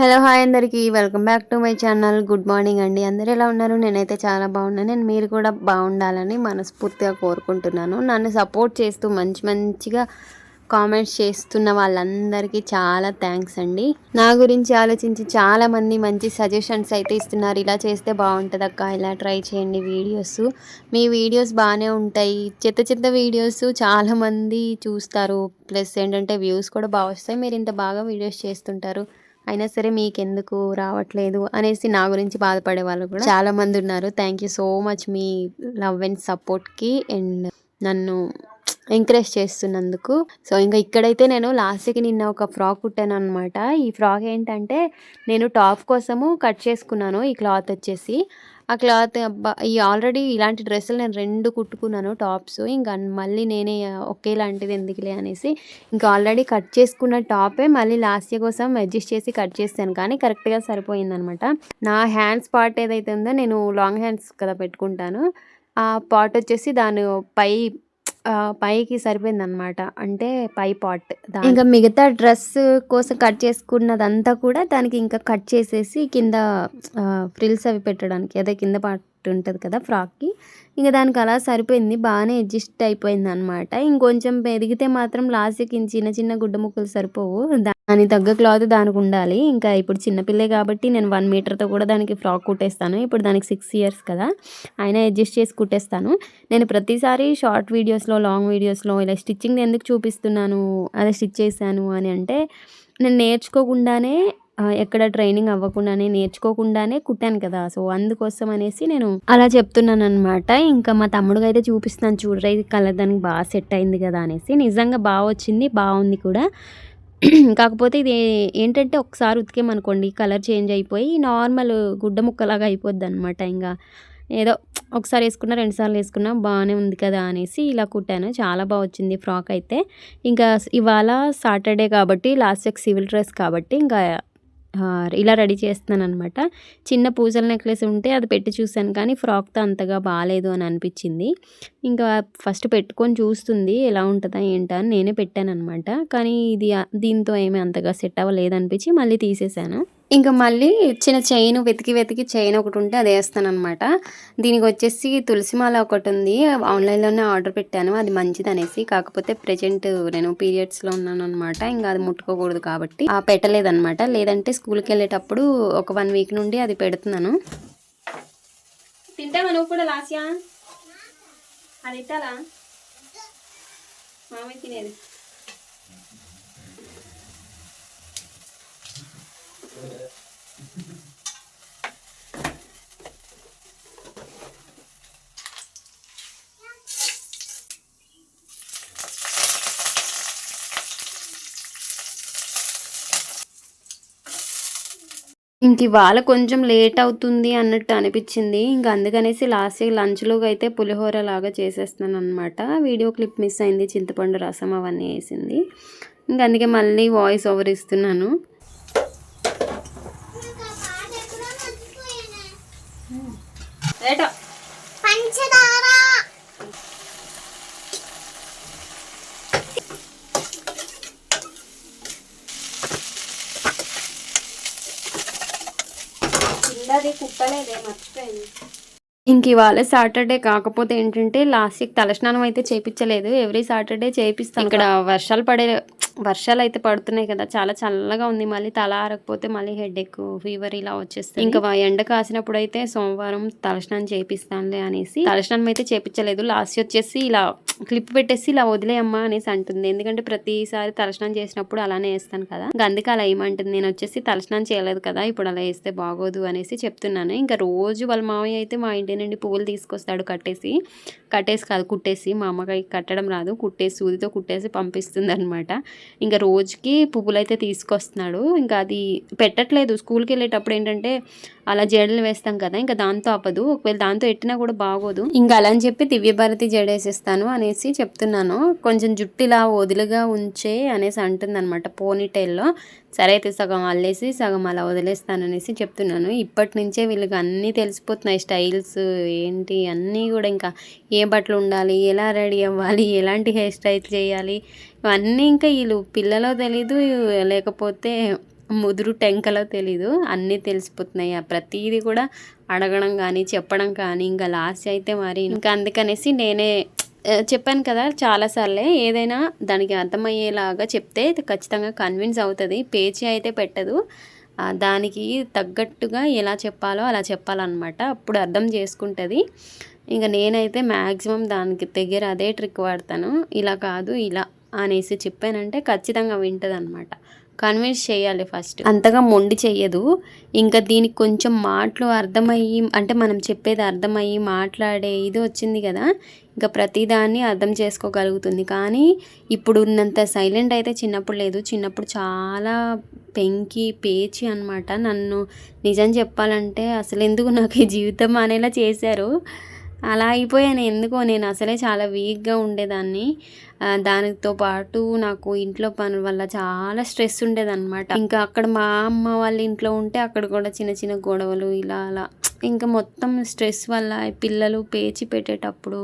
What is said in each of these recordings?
Hello hi అందరికీ. Welcome back to my channel. Good morning అండి. అందరూ ఎలా ఉన్నారు? నేనైతే చాలా బాగున్నాను నేను మీరు కూడా బాగుండాలని మనస్ఫూర్తిగా కోరుకుంటున్నాను. నన్ను సపోర్ట్ చేస్తూ మంచి మంచిగా కామెంట్స్ చేస్తున్న వాళ్ళందరికీ చాలా థ్యాంక్స్ అండి. నా గురించి ఆలోచించి చాలామంది మంచి సజెషన్స్ అయితే ఇస్తున్నారు. ఇలా చేస్తే బాగుంటుంది అక్క. ఇలా ట్రై చేయండి వీడియోస్. మీ వీడియోస్ బాగానే ఉంటాయి. చెత్త చెత్త వీడియోస్ చాలామంది చూస్తారు. ప్లస్ ఏంటంటే వ్యూస్ కూడా బాగా వస్తాయి. మీరు ఇంత బాగా వీడియోస్ చేస్తుంటారు. అయినా సరే మీకెందుకు రావట్లేదు అనేసి నా గురించి బాధపడే వాళ్ళు కూడా చాలా మంది ఉన్నారు. థ్యాంక్ యూ సో మచ్ మీ లవ్ అండ్ సపోర్ట్కి అండ్ నన్ను ఎంకరేజ్ చేస్తున్నందుకు. సో ఇంకా ఇక్కడైతే నేను లాస్ట్కి నిన్న ఒక ఫ్రాక్ కుట్టాను అనమాట ఈ ఫ్రాక్ ఏంటంటే నేను టాప్ కోసము కట్ చేసుకున్నాను. ఈ క్లాత్ వచ్చేసి ఆ క్లాత్ అబ్బా ఈ ఆల్రెడీ ఇలాంటి డ్రెస్సులు నేను రెండు కుట్టుకున్నాను టాప్స్. ఇంకా మళ్ళీ నేనే ఒకేలాంటిది ఎందుకులే అనేసి ఇంకా ఆల్రెడీ కట్ చేసుకున్న టాపే మళ్ళీ లాస్ట్ ఇయర్ కోసం అడ్జస్ట్ చేసి కట్ చేస్తాను. కానీ కరెక్ట్గా సరిపోయిందనమాట. నా హ్యాండ్స్ పార్ట్ ఏదైతే ఉందో నేను లాంగ్ హ్యాండ్స్ కదా పెట్టుకుంటాను. ఆ పార్ట్ వచ్చేసి దాని పై పైకి సరిపోయిందనమాట అంటే పై పాట్ ఇంకా మిగతా డ్రెస్ కోసం కట్ చేసుకున్నదంతా కూడా దానికి ఇంకా కట్ చేసేసి కింద ఫ్రిల్స్ అవి పెట్టడానికి అదే కింద పార్ట్ ఉంటుంది కదా ఫ్రాక్కి ఇంకా దానికి అలా సరిపోయింది. బాగానే అడ్జస్ట్ అయిపోయింది అనమాట ఇంకొంచెం పెరిగితే మాత్రం లాస్ట్కి చిన్న చిన్న గుడ్డ ముక్కలు సరిపోవు. దాని తగ్గ క్లాత్ దానికి ఉండాలి. ఇంకా ఇప్పుడు చిన్నపిల్లే కాబట్టి నేను వన్ మీటర్తో కూడా దానికి ఫ్రాక్ కుట్టేస్తాను. ఇప్పుడు దానికి సిక్స్ ఇయర్స్ కదా. ఆయన అడ్జస్ట్ చేసి కుట్టేస్తాను. నేను ప్రతిసారి షార్ట్ వీడియోస్లో లాంగ్ వీడియోస్లో ఇలా స్టిచ్చింగ్ ఎందుకు చూపిస్తున్నాను అదే స్టిచ్ చేశాను అని అంటే నేను నేర్చుకోకుండానే ఎక్కడ ట్రైనింగ్ అవ్వకుండానే నేర్చుకోకుండానే కుట్టాను కదా. సో అందుకోసం అనేసి నేను అలా చెప్తున్నాను అనమాట ఇంకా మా తమ్ముడికి అయితే చూపిస్తాను చూడరా ఇది కలర్ దానికి బాగా సెట్ అయింది కదా అనేసి. నిజంగా బాగా వచ్చింది బాగుంది కూడా. కాకపోతే ఇది ఏంటంటే ఒకసారి ఉతికేమనుకోండి కలర్ చేంజ్ అయిపోయి నార్మల్ గుడ్డ ముక్కలాగా అయిపోద్ది అనమాట ఇంకా ఏదో ఒకసారి వేసుకున్నా రెండుసార్లు వేసుకున్నా బాగానే ఉంది కదా అనేసి ఇలా కుట్టాను. చాలా బాగా వచ్చింది ఫ్రాక్ అయితే. ఇంకా ఇవాళ సాటర్డే కాబట్టి లాస్ట్ సివిల్ డ్రెస్ కాబట్టి ఇంకా ఇలా రెడీ చేస్తున్నాను అనమాట చిన్న పూజల నెక్లెస్ ఉంటే అది పెట్టి చూశాను కానీ ఫ్రాక్తో అంతగా బాగాలేదు అని అనిపించింది. ఇంకా ఫస్ట్ పెట్టుకొని చూస్తుంది ఎలా ఉంటుందా ఏంటా అని నేనే పెట్టాను అనమాట కానీ ఇది దీంతో ఏమీ అంతగా సెట్ అవ్వలేదనిపించి మళ్ళీ తీసేసాను. ఇంకా మళ్ళీ చిన్న చైన్ వెతికి వెతికి చైన్ ఒకటి ఉంటే అది వేస్తాను అనమాట దీనికి వచ్చేసి తులసిమాల ఒకటి ఉంది. ఆన్లైన్లోనే ఆర్డర్ పెట్టాను. అది మంచిది అనేసి కాకపోతే ప్రజెంట్ నేను పీరియడ్స్లో ఉన్నాను అనమాట ఇంకా అది ముట్టుకోకూడదు కాబట్టి ఆ పెట్టలేదనమాట లేదంటే స్కూల్కి వెళ్ళేటప్పుడు ఒక వన్ వీక్ నుండి అది పెడుతున్నాను. తింటావా నువ్వు కూడా లాస్యా? అది ఇట్టాలా మామయ్య తినేది. ఇంక ఇవాళ కొంచెం లేట్ అవుతుంది అన్నట్టు అనిపించింది. ఇంక అందుకనేసి లాస్ట్ లంచ్లోకి అయితే పులిహోర లాగా చేసేస్తున్నాను అనమాట వీడియో క్లిప్ మిస్ అయింది చింతపండు రసం అవన్నీ వేసింది. ఇంక అందుకే మళ్ళీ వాయిస్ ఓవర్ ఇస్తున్నాను. పంచదార. ఇంక ఇవాళ సాటర్డే కాకపోతే ఏంటంటే లాస్ట్ వీక్ తలస్నానం అయితే చేయించలేదు ఎవ్రీ సాటర్డే చేపిస్తాను. ఇక్కడ వర్షాలు పడే వర్షాలు అయితే పడుతున్నాయి కదా చాలా చల్లగా ఉంది. మళ్ళీ తల ఆరకపోతే మళ్ళీ హెడ్ ఎక్ ఫీవర్ ఇలా వచ్చేస్తుంది. ఇంకా ఎండ కాసినప్పుడు అయితే సోమవారం తలస్నానం చేపిస్తానులే అనేసి తలస్నానం అయితే చేపించలేదు. లాస్ట్ వచ్చేసి ఇలా క్లిప్ పెట్టేసి ఇలా వదిలేయమ్మా అనేసి అంటుంది. ఎందుకంటే ప్రతిసారి తలస్నానం చేసినప్పుడు అలానే వేస్తాను కదా. అందుకే అలా ఏమంటుంది. నేను వచ్చేసి తలస్నానం చేయలేదు కదా ఇప్పుడు అలా వేస్తే బాగోదు అనేసి చెప్తున్నాను. ఇంకా రోజు వాళ్ళ మామయ్య అయితే మా ఇంటి నుండి పువ్వులు తీసుకొస్తాడు కట్టేసి. కట్టేసి కాదు కుట్టేసి. మా అమ్మకి కట్టడం రాదు. కుట్టేసి సూదితో కుట్టేసి పంపిస్తుంది అనమాట ఇంకా రోజుకి పువ్వులు అయితే తీసుకొస్తున్నాడు. ఇంకా అది పెట్టట్లేదు. స్కూల్కి వెళ్ళేటప్పుడు ఏంటంటే అలా జడలు వేస్తాం కదా ఇంకా దాంతో అవ్వదు ఒకవేళ దాంతో ఎట్టినా కూడా బాగోదు. ఇంకా అలా అని చెప్పి దివ్యభారతి జడేసేస్తాను అనేసి చెప్తున్నాను. కొంచెం జుట్టు ఇలా వదిలిగా ఉంచే అనేసి అంటుందన్నమాట పోనీటైల్లో. సరే అయితే సగం అల్లేసి సగం అలా వదిలేస్తాను అనేసి చెప్తున్నాను. ఇప్పటి నుంచే వీళ్ళకి అన్నీ తెలిసిపోతున్నాయి. స్టైల్స్ ఏంటి అన్నీ కూడా ఇంకా ఏ బట్టలు ఉండాలి ఎలా రెడీ అవ్వాలి ఎలాంటి హెయిర్ స్టైల్ చేయాలి ఇవన్నీ ఇంకా వీళ్ళు పిల్లలో తెలీదు లేకపోతే ముదురు టెంకలో తెలీదు. అన్నీ తెలిసిపోతున్నాయి. ఆ ప్రతిదీ కూడా అడగడం కానీ చెప్పడం కానీ ఇంకా లాస్ట్ అయితే మరి ఇంకా అందుకనేసి నేనే చెప్పాను కదా చాలాసార్లే ఏదైనా దానికి అర్థమయ్యేలాగా చెప్తే ఖచ్చితంగా కన్విన్స్ అవుతుంది. పేచీ అయితే పెట్టదు. దానికి తగ్గట్టుగా ఎలా చెప్పాలో అలా చెప్పాలన్నమాట. అప్పుడు అర్థం చేసుకుంటుంది. ఇంకా నేనైతే మ్యాక్సిమం దానికి దగ్గర అదే ట్రిక్ వాడతాను. ఇలా కాదు ఇలా అనేసి చెప్పానంటే ఖచ్చితంగా వింటుంది అనమాట కన్విన్స్ చేయాలి ఫస్ట్. అంతగా మొండి చెయ్యదు. ఇంకా దీనికి కొంచెం మాటలు అర్థమయ్యి అంటే మనం చెప్పేది అర్థమయ్యి మాట్లాడే ఇది వచ్చింది కదా ఇంకా ప్రతిదాన్ని అర్థం చేసుకోగలుగుతుంది. కానీ ఇప్పుడు ఉన్నంత సైలెంట్ అయితే చిన్నప్పుడు లేదు. చిన్నప్పుడు చాలా పెంకి పేచి అనమాట నన్ను నిజం చెప్పాలంటే అసలు ఎందుకు నాకు ఈ జీవితం అనేలా చేశారు? అలా అయిపోయాను ఎందుకో నేను అసలే చాలా వీక్గా ఉండేదాన్ని. దానితో పాటు నాకు ఇంట్లో పనుల వల్ల చాలా స్ట్రెస్ ఉండేదన్నమాట. ఇంకా అక్కడ మా అమ్మ వాళ్ళ ఇంట్లో ఉంటే అక్కడ కూడా చిన్న చిన్న గొడవలు ఇలా అలా. ఇంకా మొత్తం స్ట్రెస్ వల్ల పిల్లలు పేచి పెట్టేటప్పుడు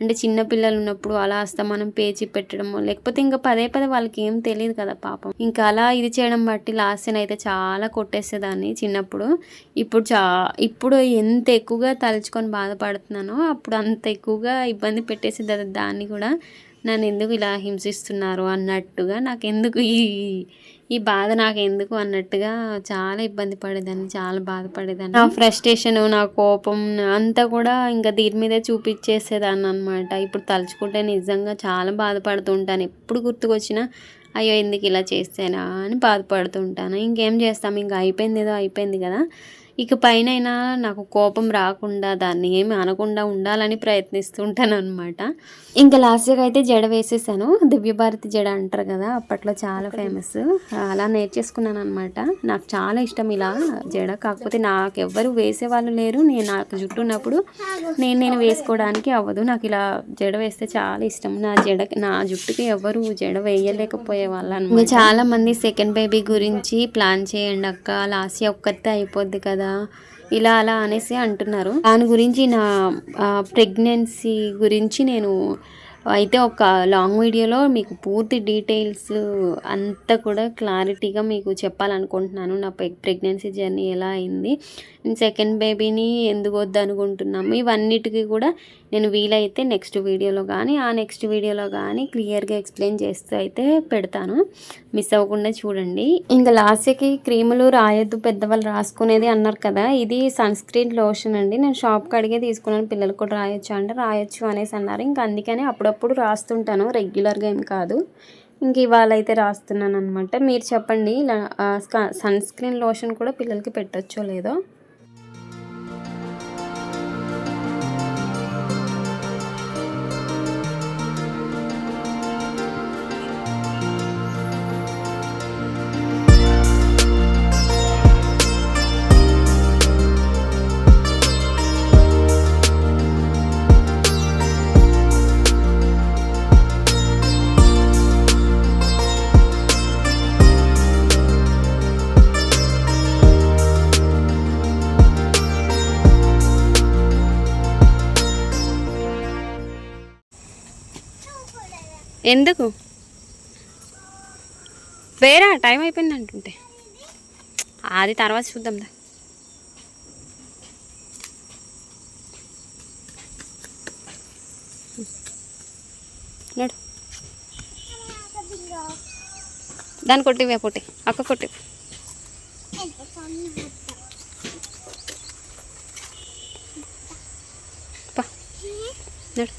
అంటే చిన్న పిల్లలు ఉన్నప్పుడు అలా మనం పేచి పెట్టడము లేకపోతే ఇంకా పదే పదే వాళ్ళకి ఏం తెలియదు కదా పాపం. ఇంకా అలా ఇది చేయడం బట్టి లాస్ట్ అయితే చాలా కొట్టేసేదాన్ని చిన్నప్పుడు. ఇప్పుడు చా ఇప్పుడు ఎంత ఎక్కువగా తలుచుకొని బాధపడుతున్నానో అప్పుడు అంత ఎక్కువగా ఇబ్బంది పెట్టేసేది దాన్ని కూడా నన్ను ఎందుకు ఇలా హింసిస్తున్నారు అన్నట్టుగా నాకు ఎందుకు ఈ ఈ బాధ నాకు ఎందుకు అన్నట్టుగా చాలా ఇబ్బంది పడేదాన్ని చాలా బాధపడేదాన్ని. నా ఫ్రస్ట్రేషన్ నా కోపం అంతా కూడా ఇంకా దీని మీదే చూపించేసేదాన్ని అనమాట ఇప్పుడు తలుచుకుంటే నిజంగా చాలా బాధపడుతుంటాను. ఎప్పుడు గుర్తుకొచ్చినా అయ్యో ఎందుకు ఇలా చేస్తేనా అని బాధపడుతుంటాను. ఇంకేం చేస్తాం? ఇంకా అయిపోయింది ఏదో అయిపోయింది కదా. ఇక పైన నాకు కోపం రాకుండా దాన్ని ఏమి అనకుండా ఉండాలని ప్రయత్నిస్తుంటాను అనమాట ఇంకా లాస్ట్ ఇయర్ అయితే జడ వేసేసాను. దివ్యభారతి జడ అంటారు కదా అప్పట్లో చాలా ఫేమస్ అలా నేర్చేసుకున్నాను అనమాట నాకు చాలా ఇష్టం ఇలా జడ. కాకపోతే నాకు ఎవ్వరు వేసేవాళ్ళు లేరు. నేను నాకు జుట్టు ఉన్నప్పుడు నేను నేను వేసుకోవడానికి అవ్వదు. నాకు ఇలా జడ వేస్తే చాలా ఇష్టం. నా జడ నా జుట్టుకి ఎవరు జడ వేయలేకపోయే వాళ్ళు చాలా మంది సెకండ్ బేబీ గురించి ప్లాన్ చేయండి అక్క. లాస్ట్ ఒక్కతే అయిపోద్ది కదా. ఇలా అలా అనేసి అంటున్నారు. దాని గురించి నా ప్రెగ్నెన్సీ గురించి నేను అయితే ఒక లాంగ్ వీడియోలో మీకు పూర్తి డీటెయిల్స్ అంతా కూడా క్లారిటీగా మీకు చెప్పాలనుకుంటున్నాను. నా ప్రెగ్నెన్సీ జర్నీ ఎలా అయింది సెకండ్ బేబీని ఎందుకు వద్దు అనుకుంటున్నాము ఇవన్నిటికీ కూడా నేను వీలైతే నెక్స్ట్ వీడియోలో కానీ ఆ నెక్స్ట్ వీడియోలో కానీ క్లియర్గా ఎక్స్ప్లెయిన్ చేస్తూ అయితే పెడతాను. మిస్ అవ్వకుండా చూడండి. ఇంకా లాస్ట్కి క్రీములు రాయొద్దు పెద్దవాళ్ళు రాసుకునేది అన్నారు కదా ఇది సన్ స్క్రీన్ లోషన్ అండి. నేను షాప్కి అడిగే తీసుకున్నాను పిల్లలు కూడా రాయొచ్చు అంటే రాయొచ్చు అనేసి అన్నారు. ఇంకా అందుకని అప్పుడప్పుడు రాస్తుంటాను రెగ్యులర్గా ఏం కాదు. ఇంక ఇవాళ అయితే రాస్తున్నాను అనమాట మీరు చెప్పండి సన్ స్క్రీన్ లోషన్ కూడా పిల్లలకి పెట్టచ్చో లేదో. ఎందుకు? వేరా టైం అయిపోయింది అంటుంటే. అది తర్వాత చూద్దాం దా. నడు. దాన్ని కొట్టివే పొట్టి అక్క కొట్టివి పా నడు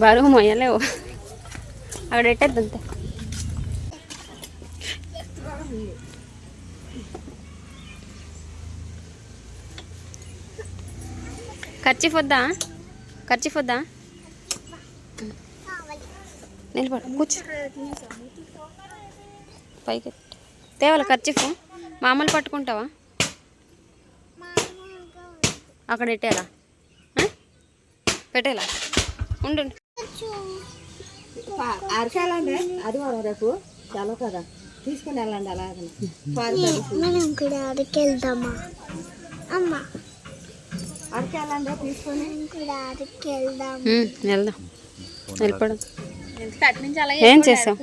బరువు మొయ్యలేవు అక్కడ ఎట్టద్దంతే ఖర్చీఫ్ వద్దా ఖర్చీఫ్ వద్దా నిలబడు కూర్చో పైకి తేవాల ఖర్చీఫ్ మామూలు పట్టుకుంటావా అక్కడ పెట్టేలా పెట్టేలా ఉండు అది మనం రేపు సెలవు కదా. తీసుకుని వెళ్ళండి అలాగే మనం కూడా అరకు వెళ్దామా అమ్మ. అరకాలంటే తీసుకొని. కూడా అరకు వెళ్దాం. వెళ్దాం వెళ్ళిపోవడం ఏం చేస్తావు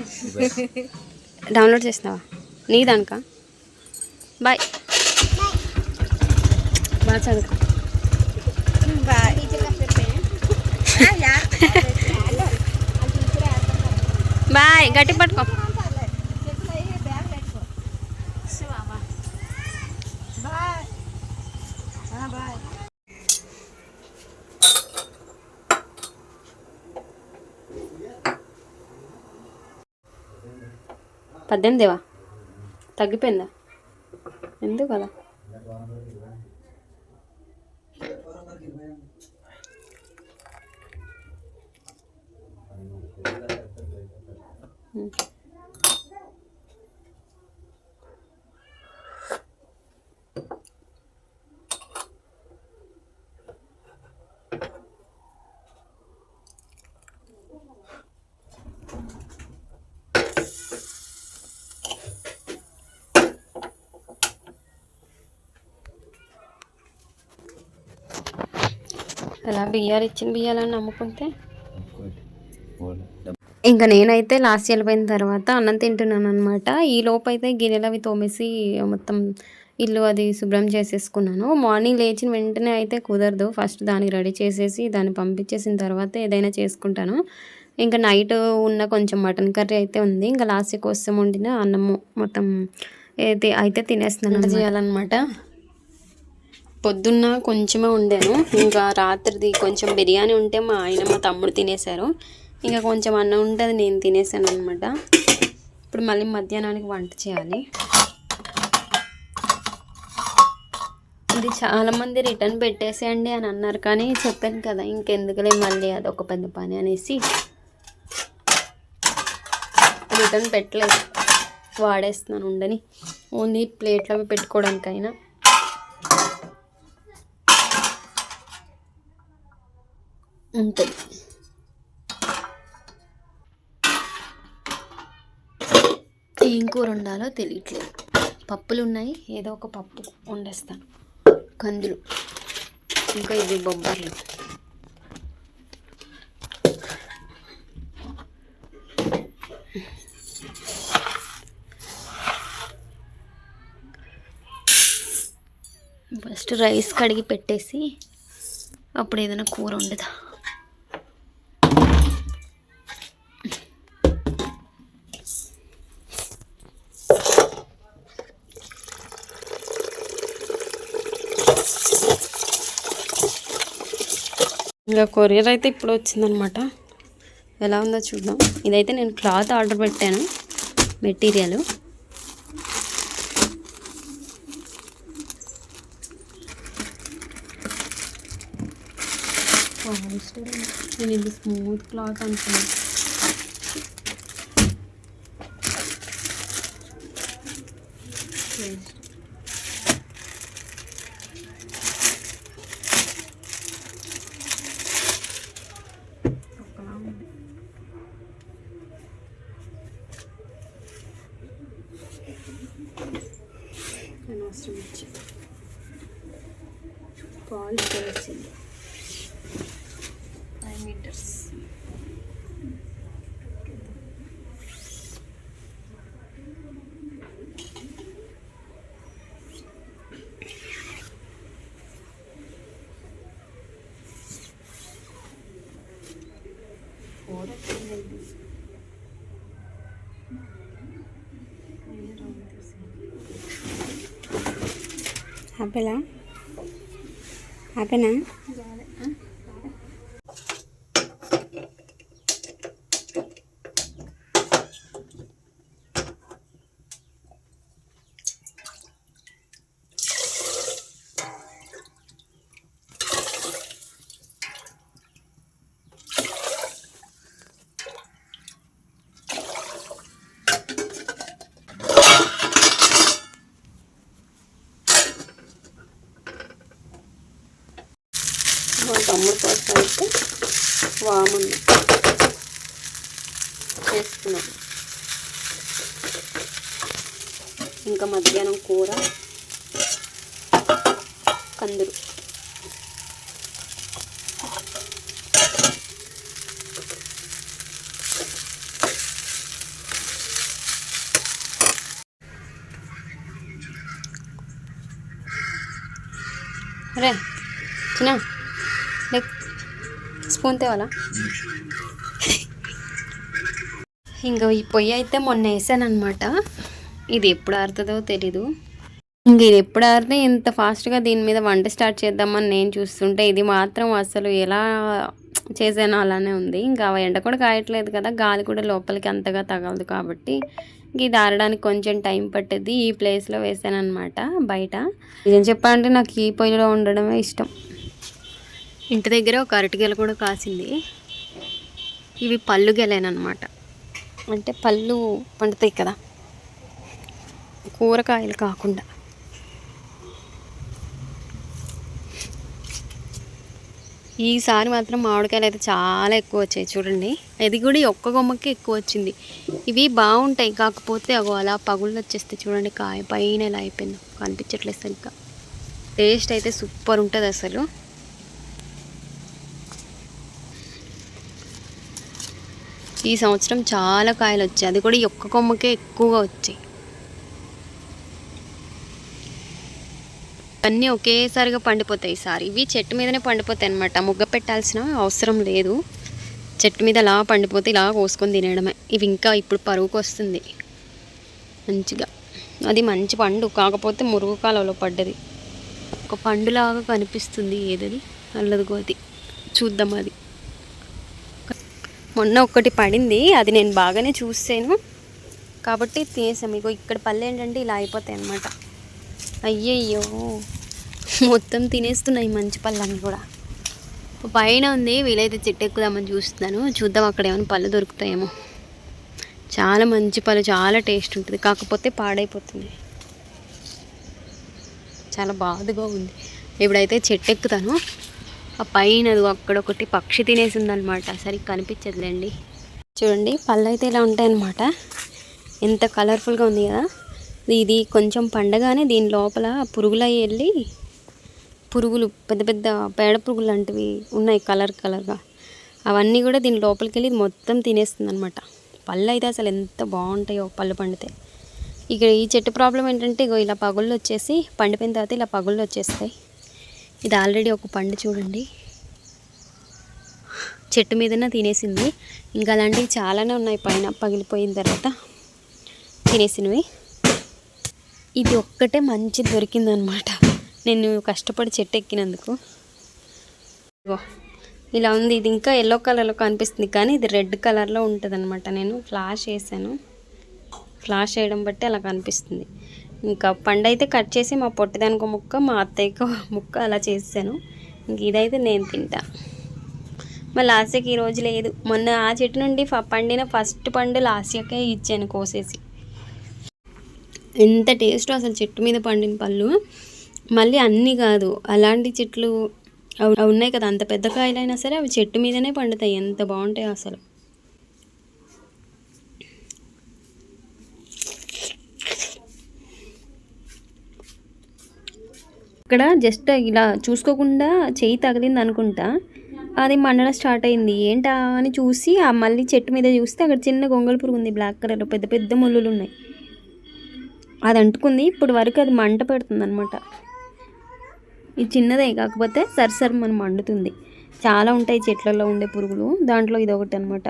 డౌన్లోడ్ చేసినావా? నీ దానిక? బాయ్. బాగా చదువుకో. బాయ్. బాయ్ గట్టి పట్టుకో. పద్దెనిమిదివా? తగ్గిపోయిందా? ఎందుకు కదా అలా బియ్యాలు ఇచ్చిన బియ్యాలని నమ్ముకుంటే ఇంకా నేనైతే లాస్ట్ వెళ్ళిపోయిన తర్వాత అన్నం తింటున్నాను అనమాట ఈ లోపైతే అయితే గిన్నెలు అవి తోమేసి మొత్తం ఇల్లు అది శుభ్రం చేసేసుకున్నాను. మార్నింగ్ లేచిన వెంటనే అయితే కుదరదు. ఫస్ట్ దానికి రెడీ చేసేసి దాన్ని పంపించేసిన తర్వాత ఏదైనా చేసుకుంటాను. ఇంకా నైట్ ఉన్న కొంచెం మటన్ కర్రీ అయితే ఉంది. ఇంకా లాస్ట్ కోసం వండిన అన్నము మొత్తం అయితే అయితే తినేస్తున్నాను చేయాలన్నమాట. పొద్దున్న కొంచెమే ఉండాను ఇంకా రాత్రిది కొంచెం బిర్యానీ ఉంటే మా ఆయన మా తమ్ముడు తినేశారు. ఇంకా కొంచెం అన్నం ఉంటుంది నేను తినేసాను అనమాట ఇప్పుడు మళ్ళీ మధ్యాహ్నానికి వంట చేయాలి. ఇది చాలామంది రిటర్న్ పెట్టేసేయండి అని అన్నారు కానీ చెప్పాను కదా ఇంకెందుకులే మళ్ళీ అదొక పెద్ద పని అనేసి. రిటర్న్ పెట్టలేదు వాడేస్తున్నాను ఉండని. ఓన్లీ ప్లేట్లు అవి పెట్టుకోవడానికైనా. ఉంటుంది ఏం కూర వండాలో తెలియట్లేదు పప్పులు ఉన్నాయి ఏదో ఒక పప్పు వండేస్తాను. కందులు ఇంకా ఇవి బొబ్బర్లు. ఫస్ట్ రైస్ కడిగి పెట్టేసి అప్పుడు ఏదైనా కూర ఉండదా ఇంకా కొరియర్ అయితే ఇప్పుడు వచ్చిందనమాట. ఎలా ఉందో చూద్దాం. ఇదైతే నేను క్లాత్ ఆర్డర్ పెట్టాను మెటీరియల్. నేను ఇది స్మూత్ క్లాత్ అనుకున్నాను. ഇല്ല നയൻ മീറ്റേഴ്സ് Apela. হবে না కందులు. రే చిన్న లైక్ స్పూన్ తేవాలా? ఇంకా ఈ పొయ్యి అయితే మొన్న వేసాను అనమాట ఇది ఎప్పుడు ఆరుతుందో తెలీదు. ఇంక ఇది ఎప్పుడు ఆరితే ఇంత ఫాస్ట్గా దీని మీద వంట స్టార్ట్ చేద్దామని నేను చూస్తుంటే ఇది మాత్రం అసలు ఎలా చేసానో అలానే ఉంది. ఇంకా ఎండ కూడా కాయట్లేదు కదా గాలి కూడా లోపలికి అంతగా తగలదు కాబట్టి ఇంక ఇది ఆరడానికి కొంచెం టైం పట్టేది ఈ ప్లేస్లో వేసాను అనమాట బయట. ఏం చెప్పాలంటే నాకు ఈ పొయ్యిలో ఉండడమే ఇష్టం. ఇంటి దగ్గర ఒక అరటిగెల కూడా కాసింది. ఇవి పళ్ళు గెలేనమాట అంటే పళ్ళు పండుతాయి కదా కూరగాయలు కాకుండా. ఈసారి మాత్రం మామిడికాయలు అయితే చాలా ఎక్కువ వచ్చాయి చూడండి. ఇది కూడా ఈ ఒక్క కొమ్మకి ఎక్కువ వచ్చింది. ఇవి బాగుంటాయి కాకపోతే అగో అలా పగుళ్ళు వచ్చేస్తే చూడండి కాయ పైన ఎలా అయిపోయిందో. కనిపించట్లేదు సరిగ్గా. టేస్ట్ అయితే సూపర్ ఉంటుంది అసలు. ఈ సంవత్సరం చాలా కాయలు వచ్చాయి. అది కూడా ఈ ఒక్క కొమ్మకే ఎక్కువగా వచ్చాయి. అన్నీ ఒకేసారిగా పండిపోతాయి ఈసారి. ఇవి చెట్టు మీదనే పండిపోతాయి అనమాట ముగ్గ పెట్టాల్సిన అవసరం లేదు. చెట్టు మీద అలా పండిపోతే ఇలా కోసుకొని తినడమే ఇవి ఇంకా ఇప్పుడు పరుగుకు వస్తుంది. మంచిగా. అది మంచి పండు. కాకపోతే మురుగు కాలంలో పడ్డది. ఒక పండులాగా కనిపిస్తుంది ఏదది? అల్లదిగో అది. చూద్దాం అది. మొన్న ఒక్కటి పడింది. అది నేను బాగానే చూసాను. కాబట్టి తీసాము ఇగో ఇక్కడ పళ్ళు ఏంటంటే ఇలా అయిపోతాయి అన్నమాట. అయ్యయ్యో. మొత్తం తినేస్తున్నాయి మంచి పళ్ళన్నీ కూడా. పైన ఉంది వీలైతే చెట్టు ఎక్కుదామని చూస్తున్నాను. చూద్దాం అక్కడ ఏమైనా పళ్ళు దొరుకుతాయేమో. చాలా మంచి పళ్ళు చాలా టేస్ట్ ఉంటుంది. కాకపోతే పాడైపోతుంది చాలా బాధగా ఉంది. ఇప్పుడైతే చెట్టు ఎక్కుతాను ఆ పైన అక్కడ ఒకటి పక్షి తినేసిందనమాట. సరిగ్గా కనిపించదులేండి చూడండి పళ్ళు అయితే ఇలా ఉంటాయన్నమాట. ఎంత కలర్ఫుల్గా ఉంది కదా. ఇది కొంచెం పండగానే దీని లోపల పురుగులై వెళ్ళి పురుగులు పెద్ద పెద్ద పేడ పురుగులు లాంటివి ఉన్నాయి కలర్ కలర్గా. అవన్నీ కూడా దీని లోపలికి వెళ్ళి మొత్తం తినేస్తుంది అనమాట పళ్ళు అయితే అసలు ఎంత బాగుంటాయో పళ్ళు పండితే. ఇక ఈ చెట్టు ప్రాబ్లం ఏంటంటే ఇగో ఇలా పగుళ్ళు వచ్చేసి పండిపోయిన తర్వాత ఇలా పగుళ్ళు వచ్చేస్తాయి. ఇది ఆల్రెడీ ఒక పండు చూడండి. చెట్టు మీదనే తినేసింది. ఇంకా అలాంటివి చాలానే ఉన్నాయి పైన పగిలిపోయిన తర్వాత తినేసినవి. ఇది ఒక్కటే మంచి దొరికిందనమాట. నేను కష్టపడి చెట్టు ఎక్కినందుకు ఇలా ఉంది. ఇది ఇంకా ఎల్లో కలర్లో కనిపిస్తుంది కానీ ఇది రెడ్ కలర్లో ఉంటుంది అనమాట నేను ఫ్లాష్ వేసాను. ఫ్లాష్ చేయడం బట్టి అలా కనిపిస్తుంది. ఇంకా పండు అయితే కట్ చేసి మా పొట్టిదానికి ఒక ముక్క మా అత్తయ్యకు ముక్క అలా చేసాను ఇంక ఇదైతే నేను తింటా. మా లాస్యకి ఈరోజు లేదు. మొన్న ఆ చెట్టు నుండి ఫ- పండిన ఫస్ట్ పండు లాస్యకే ఇచ్చాను కోసేసి. ఎంత టేస్ట్ అసలు చెట్టు మీద పండిన పళ్ళు. మళ్ళీ అన్నీ కాదు అలాంటి చెట్లు అవి ఉన్నాయి కదా అంత పెద్ద కాయలైనా సరే అవి చెట్టు మీదనే పండుతాయి. ఎంత బాగుంటాయి అసలు. ఇక్కడ జస్ట్ ఇలా చూసుకోకుండా చేయి తగిలింది అనుకుంటా. అది మండడం స్టార్ట్ అయింది. ఏంటా అని చూసి ఆ మళ్ళీ చెట్టు మీద చూస్తే అక్కడ చిన్న గొంగళ పురుగు ఉంది బ్లాక్ కలర్లో. పెద్ద పెద్ద ముళ్ళులు ఉన్నాయి. అది అంటుకుంది. ఇప్పుడు వరకు అది మంట పెడుతుంది అనమాట ఇది చిన్నదే కాకపోతే సరిసరి మనం మండుతుంది. చాలా ఉంటాయి చెట్లలో ఉండే పురుగులు. దాంట్లో ఇది ఒకటి అనమాట